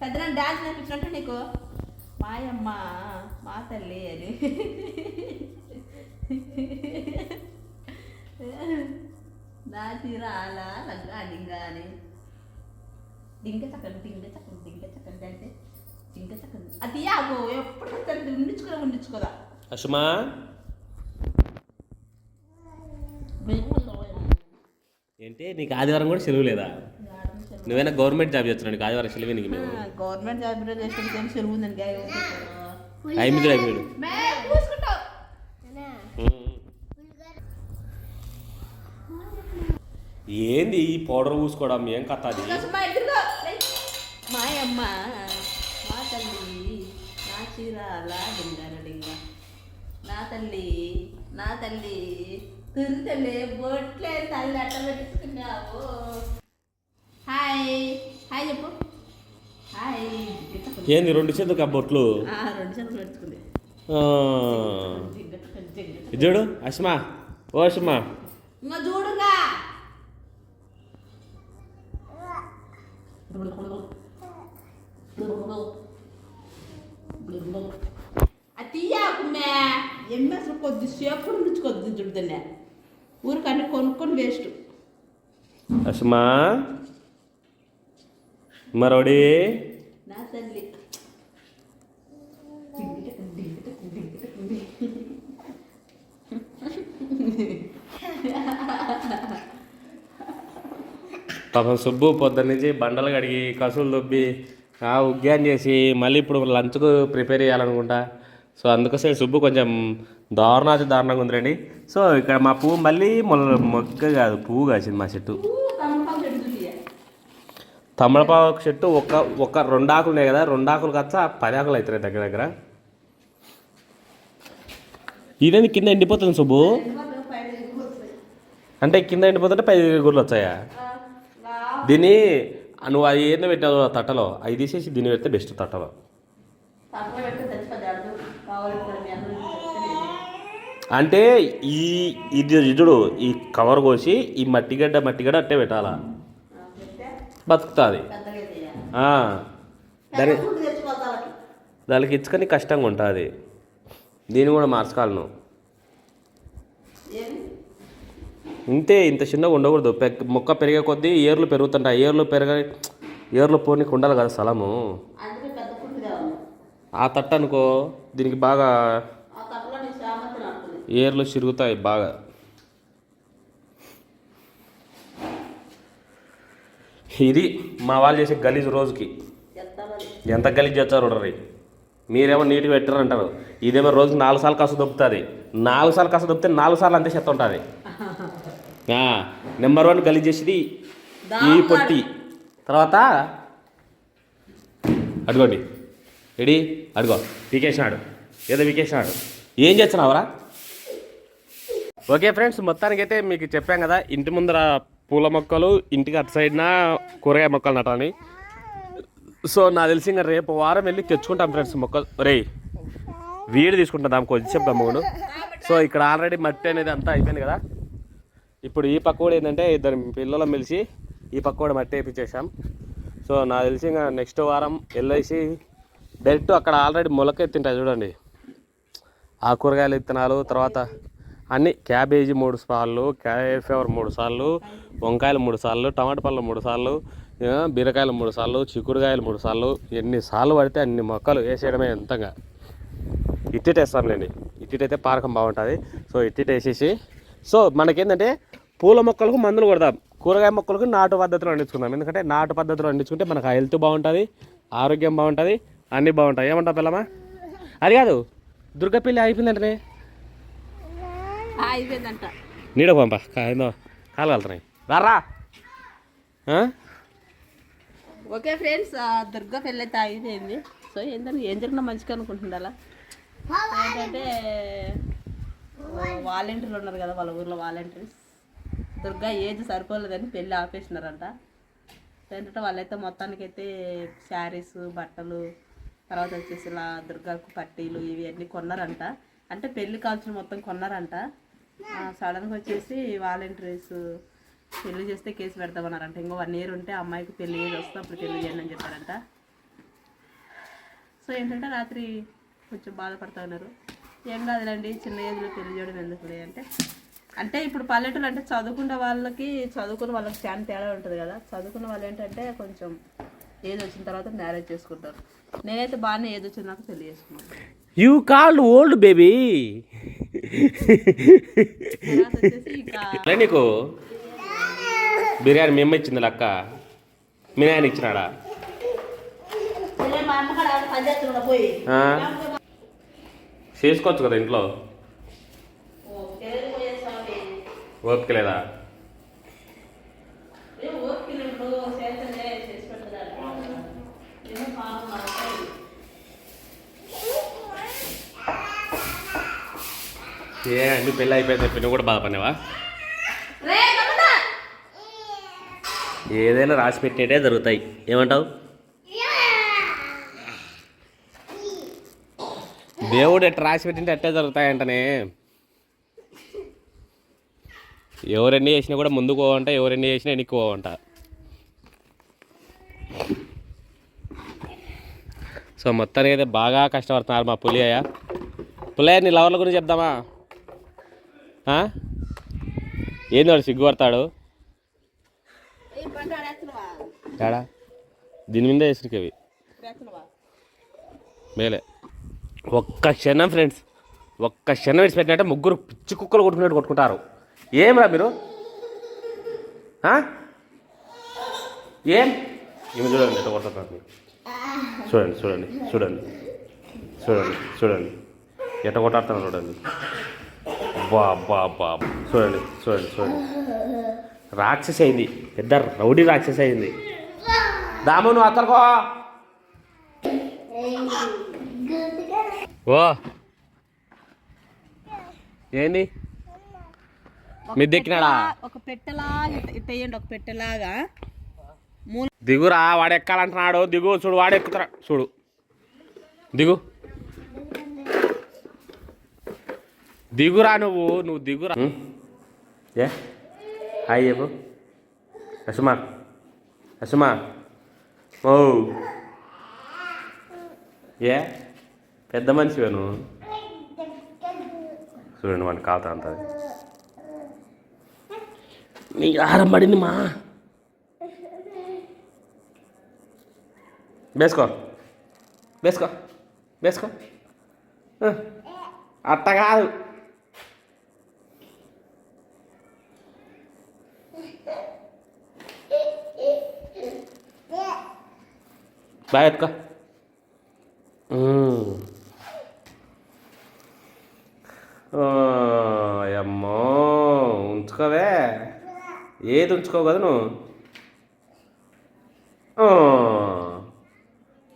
పెద్ద డాన్స్ నేర్పించినట్టు నీకు? మాయమ్మ మా తల్లి అని. రాలా లంగా డింగా అని డింగ చక్కని డింగ చక్కని డింగ చక్కని అంటే డింగ చక్కని. అది ఆగో ఎప్పుడు ఉండించుకోదా ఉండించుకోదా అసుమా ఏంటి నీకు ఆదివారం కూడా సెలవు లేదా? నువ్వైనా గవర్నమెంట్ జాబ్ చేస్తున్నావు నీకు ఆదివారం సెలవు నీకు మేము. గవర్నమెంట్ జాబ్ చేసిన కానీ చెరువు ఉందండి ఐదు అయిపోయాడు. పూసుకుంటావు. ఏంది ఈ పౌడర్ పూసుకోవడం? ఏం కథ అది? మా మాయమ్మ మా తల్లి నా చీరాల డింగర డింగ నా తల్లి నా తల్లి తురి తల్లి బొట్లే తల్లి అట్ట పెట్టుకున్నావు. హాయ్. హాయ్ చెప్పు. హాయ్. ఏంది రెండు చేతులు కబ్బొట్లు రెండు చేతులు పెట్టుకుంది. చూడు అస్మా ఓ అస్మా ఇంకా చూడుగా. అతియాకుమే ఎమ్మె అసలు కొద్దిసేపు నుంచి కొద్ది చూడదన్నే ఊరికన్నీ కొనుక్కొని వేస్ట్. అస్మా మరోడి పాపం సుబ్బు పొద్దున్న నుంచి బండలు కడిగి కసులు దొబ్బి ఆ ఉగ్యాన్ చేసి మళ్ళీ ఇప్పుడు లంచ్కు ప్రిపేర్ చేయాలనుకుంటా. సో అందుకోసం సుబ్బు కొంచెం దారుణాతి దారుణంగా ఉందిరండి. సో ఇక్కడ మా పువ్వు మళ్ళీ మొగ్గ కాదు పువ్వు కాసింది మా చెట్టు. తమలపాకు చెట్టు ఒక ఒక రెండు ఆకులు ఉన్నాయి కదా రెండు ఆకులు కచ్చ పది ఆకులు అవుతున్నాయి దగ్గర దగ్గర. ఇదేంది కింద ఎండిపోతుంది సుబ్బు? అంటే కింద ఎండిపోతుంటే పది గుర్రలు వచ్చాయా? దీన్ని నువ్వు అది ఏందో పెట్టావు తట్టలో? అవి తీసేసి దీన్ని పెడితే బెస్ట్ తట్టలో. అంటే ఈ ఇది ఇదుడు ఈ కవర్ కోసి ఈ మట్టిగడ్డ మట్టిగడ్డ అట్టే పెట్టాలా? బతుకుతుంది. దాని దానికి. ఇచ్చుకొని కష్టంగా ఉంటుంది. దీన్ని కూడా మార్చుకోవాలి నువ్వు. ఏమి? ఇంతే ఇంత చిన్నగా ఉండకూడదు. పె- మొక్క పెరిగే కొద్దీ ఏర్లు పెరుగుతుంటాయి ఏర్లు పెరగ ఏర్లు పోనీకి ఉండాలి కదా స్థలము. ఆ తట్ట అనుకో దీనికి బాగా ఏర్లు చిరుగుతాయి బాగా. ఇది మా వాళ్ళు చేసే గలీజ్ రోజుకి. ఎంత గలీజ్ చేస్తారు చూడరు మీరేమో నీట్గా పెట్టారు అంటారు ఇదేమో రోజుకి నాలుగు సార్లు కస దొబ్బుతుంది. నాలుగు సార్లు కస దొబ్బితే నాలుగు సార్లు అంతే చెత్త ఉంటుంది. నెంబర్ వన్ గలీజ్ చేసేది ఈ పొట్టి. తర్వాత అడుగోండి. ఎడి అడుగో. పీకేసినాడు ఏదో పీకేసినాడు ఏం చేస్తున్నావురా? ఓకే ఫ్రెండ్స్ మొత్తానికైతే మీకు చెప్పాం కదా ఇంటి ముందర పూల మొక్కలు ఇంటికి అటు సైడ్న కూరగాయ మొక్కలు నాటాలని సో నాకు తెలిసి ఇంకా రేపు వారం వెళ్ళి తెచ్చుకుంటాం ఫ్రెండ్స్ మొక్కలు. రే వీడి తీసుకుంటాం దాని కొంచెం దమ్ముడు సో ఇక్కడ ఆల్రెడీ మట్టి అనేది అంతా అయిపోయింది కదా. ఇప్పుడు ఈ పక్క కూడా ఏంటంటే ఇద్దరు పిల్లలు మెలిసి ఈ పక్క కూడా మట్టి వేయించేసాం సో నాకు తెలిసి ఇంకా నెక్స్ట్ వారం వెళ్ళేసి డైరెక్ట్ అక్కడ ఆల్రెడీ మొలకెత్తింటాయి చూడండి. ఆ కూరగాయలు విత్తనాలు తర్వాత అన్ని క్యాబేజీ మూడు సార్లు క్యాలీఫ్లవర్ మూడు సార్లు వంకాయలు మూడు సార్లు టమాటా పళ్ళు మూడు సార్లు బీరకాయలు మూడు సార్లు చిక్కుడుకాయలు మూడు సార్లు ఎన్ని సార్లు పడితే అన్ని మొక్కలు వేసేయడమే ఎంతగా ఇట్టిట్ వేస్తాంలేండి ఇట్టిట్ పారకం బాగుంటుంది. సో ఇట్టిట్ వేసేసి సో మనకేంటంటే పూల మొక్కలకు మందులు కొడదాం. కూరగాయ మొక్కలకు నాటు పద్ధతిలో వండించుకుందాం ఎందుకంటే నాటు పద్ధతిలో వండించుకుంటే మనకు హెల్త్ బాగుంటుంది ఆరోగ్యం బాగుంటుంది అన్నీ బాగుంటాయి. ఏమంటావు పిల్లమ్మా? అది కాదు దుర్గపిల్లి అయిపోయిందంటే అయిపోయిందంట. నీడ పంప. ఏందో కాలు కలుతున్నాయి. రారా. ఆ? ఓకే ఫ్రెండ్స్ దుర్గా పెళ్ళి అయితే అయిపోయింది. సో ఏంటంటే ఏం జరిగినా మంచిగా అనుకుంటుండాలా? ఏంటంటే వాలంటీర్లు ఉన్నారు కదా వాళ్ళ ఊర్లో వాలంటీర్స్. దుర్గా ఏజ్ సరిపోలేదని పెళ్ళి ఆపేసినారంట. ఏంటంటే వాళ్ళైతే మొత్తానికైతే శారీస్ బట్టలు తర్వాత వచ్చేసి ఇలా దుర్గాకు పట్టీలు ఇవి అన్నీ కొన్నారంట. అంటే పెళ్ళి కావాల్సిన మొత్తం కొన్నారంట. సడన్గా వచ్చేసి వాలంటీర్స్ పెళ్ళి చేస్తే కేసు పెడతామన్నారంట ఇంకో వన్ ఇయర్ ఉంటే అమ్మాయికి పెళ్ళి చేసి వస్తే అప్పుడు పెళ్ళి చేయండి అని చెప్పారంట. సో ఏంటంటే రాత్రి కొంచెం బాధపడతా ఉన్నారు. ఏం కాదులేండి చిన్న ఏజ్లో పెళ్ళి చేయడం ఎందుకులే అంటే అంటే ఇప్పుడు పల్లెటూరు అంటే చదువుకున్న వాళ్ళకి చదువుకున్న వాళ్ళకి చాలా తేడా ఉంటుంది కదా. చదువుకున్న వాళ్ళు ఏంటంటే కొంచెం ఏజ్ వచ్చిన తర్వాత మ్యారేజ్ చేసుకుంటారు. నేనైతే బాగానే ఏజ్ వచ్చిన నాకు పెళ్ళి చేసుకున్నాను యూ కాల్డ్ ఓల్డ్ బేబీ. నీకు బిర్యానీ మేమే ఇచ్చింది లక్క. మీ నాయన ఇచ్చినాడా? చేసుకోవచ్చు కదా ఇంట్లో? ఓపిక లేదా? ఏ అన్ని పెళ్ళి అయిపోయింది పిన్ను కూడా బాధపడినావా? ఏదైనా రాసి పెట్టేటే జరుగుతాయి. ఏమంటావు? దేవుడు ఎట్లా రాసి పెట్టింటే అట్టే జరుగుతాయంటనే. ఎవరెన్ని చేసినా కూడా ముందుకు పోవంట ఎవరెన్ని చేసినా వెనక్కి పోవంట. సో మొత్తానికి అయితే బాగా కష్టపడుతున్నారు మా పులియ్య పులియ్య నీ లవర్ల గురించి చెప్దామా? ఏంది వాడు సిగ్గుపడతాడు? ఏడా దీని మీద వేసినవి మేలే. ఒక్క క్షణం ఫ్రెండ్స్ ఒక్క క్షణం విడిచిపెట్టినట్టే ముగ్గురు పిచ్చి కుక్కలు కొట్టుకున్నట్టు కొట్టుకుంటారు. ఏమిరా మీరు? ఏం? ఇవి చూడండి ఎట్లా కొడుతున్నారు మీరు చూడండి చూడండి చూడండి చూడండి చూడండి. ఎట్ట కొట్టాడుతున్నారు చూడండి. బా బా బా చూడండి చూడండి చూడండి. రాక్షసి అయింది పెద్ద రౌడీ రాక్షసి అయింది దాము నువ్వు అక్కడికో. ఓ. ఏంది? మిద్దెక్కినాడా? ఒక పెట్టెలాగా ఒక పెట్టెలాగా. దిగురా వాడు ఎక్కాలంటున్నాడు దిగు చూడు వాడు ఎక్కుతారా చూడు. దిగు. దిగురా నువ్వు నువ్వు దిగురా. ఏ? హాయ్ చెప్పు. అసుమా అసుమా ఓ. ఏ? పెద్ద మనిషివే నువ్వు. చూడండి వాడిని కాలుతా అంత. నీ ఆహారం పడింది మా. వేసుకో. వేసుకో. వేసుకో. అట్ట కాదు. బాగా ఎత్తుకో అమ్మో ఉంచుకోవే. ఏది ఉంచుకోవు కదా నువ్వు?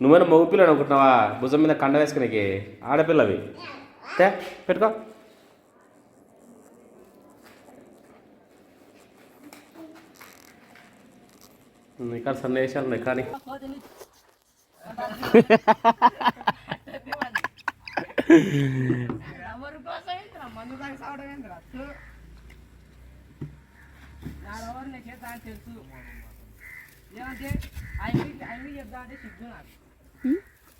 నువ్వైనా నువ్వేనా మగ పిల్లలు అనుకుంటున్నావా? భుజం మీద కండ వేసుకునేకి? ఆడపిల్లవి. తే పెట్టుకో. ఇక్కడ సన్నివేశాలు ఉన్నాయి కానీ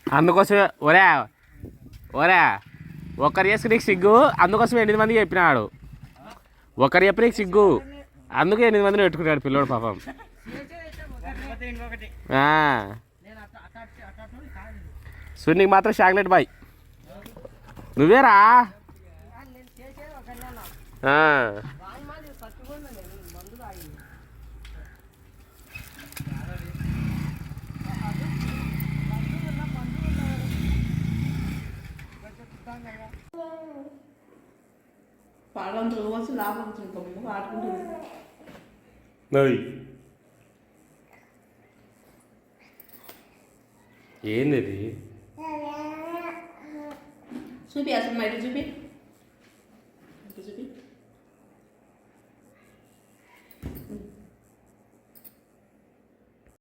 అందుకోసమే ఒరే ఒరే ఒకరు చేసుకునే సిగ్గు అందుకోసం ఎనిమిది మంది చెప్పినాడు. ఒకరు చెప్పిన సిగ్గు అందుకే ఎనిమిది మందిని పెట్టుకున్నాడు పిల్లోడు పాపం. ఆ. సున్నీకి మాత్రం చాక్లెట్ బాయ్. నువ్వేరా? ఆ. పాలంతా వచ్చి లాభం ఆడుకుంటుంది ఏంది చూపి అసలు మా ఇటు చూపి ఇటు చూపి?